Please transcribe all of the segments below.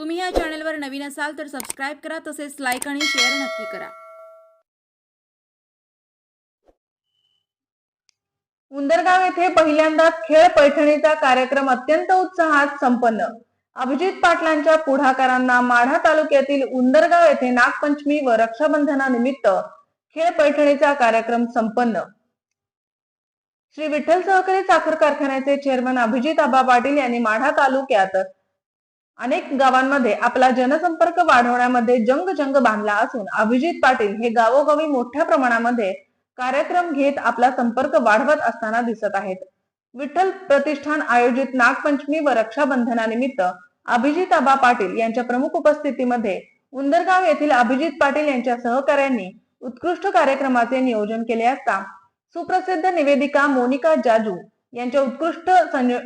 तुम्ही या चॅनलवर नवीन असाल तर सबस्क्राईब करा तसेच लाईक आणि शेअर नक्की करा. उंदरगाव येथे पहिल्यांदाच खेळ पैठणीचा कार्यक्रम अत्यंत उत्साहात संपन्न. अभिजित पाटलांच्या पुढाकारांना माढा तालुक्यातील उंदरगाव येथे नागपंचमी व रक्षाबंधनानिमित्त खेळ पैठणीचा कार्यक्रम संपन्न. श्री विठ्ठल सहकारी साखर कारखान्याचे चेअरमन अभिजित आबा पाटील यांनी माढा तालुक्यात अनेक गावांमध्ये आपला जनसंपर्क वाढवण्यामध्ये जंग जंग बांधला असून अभिजित पाटील हे गावोगावी मोठ्या प्रमाणामध्ये कार्यक्रम घेत आपला संपर्क वाढवत असताना दिसत आहेत. विठ्ठल प्रतिष्ठान आयोजित नागपंचमी व रक्षाबंधनानिमित्त अभिजित आबा पाटील यांच्या प्रमुख उपस्थितीमध्ये उंदरगाव येथील अभिजित पाटील यांच्या सहकाऱ्यांनी उत्कृष्ट कार्यक्रमाचे नियोजन केले असता सुप्रसिद्ध निवेदिका मोनिका जाजू यांच्या उत्कृष्ट संयो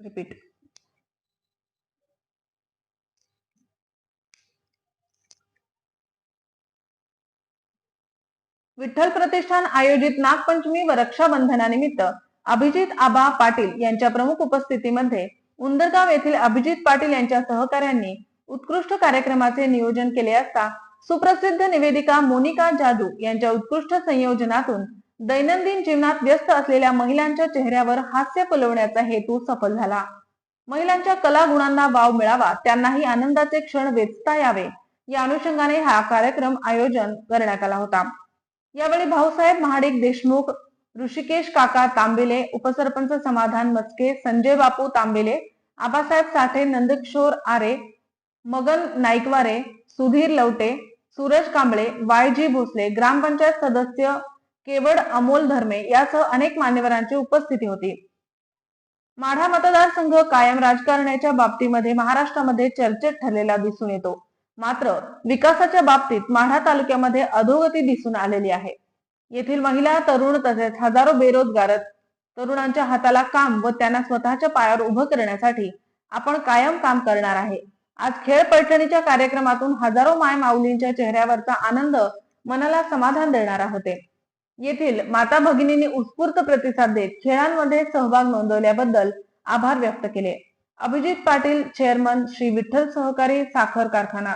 रिपीट विठ्ठल प्रतिष्ठान आयोजित नागपंचमी व रक्षाबंधनानिमित्त अभिजित आबा पाटील यांच्या प्रमुख उपस्थितीमध्ये उंदरगाव येथील अभिजित पाटील यांच्या सहकाऱ्यांनी उत्कृष्ट कार्यक्रमाचे नियोजन केले असता सुप्रसिद्ध निवेदिका मोनिका जादू यांच्या उत्कृष्ट संयोजनातून दैनंदिन जीवनात व्यस्त असलेल्या महिलांच्या चेहऱ्यावर हास्य फुलवण्याचा हेतू सफल झाला. महिलांच्या कला गुणांना वाव मिळावा त्यांनाही आनंदाचे क्षण वेचता यावे. या अनुषंगाने हा कार्यक्रम आयोजन करण्यात आला होता. यावेळी भाऊसाहेब महाडिक देशमुख ऋषिकेश काका तांबेले उपसरपंच समाधान मचके संजय बापू तांबेले आबासाहेब साठे नंदकिशोर आरे मगन नाईकवारे सुधीर लवटे सूरज कांबळे वाय जी भोसले ग्रामपंचायत सदस्य केवड अमोल धर्मे यासह अनेक मान्यवरांची उपस्थिती होती. माढा मतदारसंघ कायम राजकारण्याच्या बाबतीमध्ये महाराष्ट्रामध्ये चर्चेत ठरलेला दिसून येतो. मात्र विकासाच्या बाबतीत माढा तालुक्यामध्ये अधोगती दिसून आलेली आहे. येथील महिला तरुण तसेच हजारो बेरोजगार तरुणांच्या हाताला काम व त्यांना स्वतःच्या पायावर उभं करण्यासाठी आपण कायम काम करणार आहे. आज खेळ पैठणीच्या कार्यक्रमातून हजारो माय माऊलींच्या चेहऱ्यावरचा आनंद मनाला समाधान देणारा होते. येथील माता भगिनींनी उत्स्फूर्त प्रतिसाद देत खेळांमध्ये सहभाग नोंदवल्याबद्दल आभार व्यक्त केले. अभिजित पाटील चेअरमन श्री विठ्ठल सहकारी साखर कारखाना.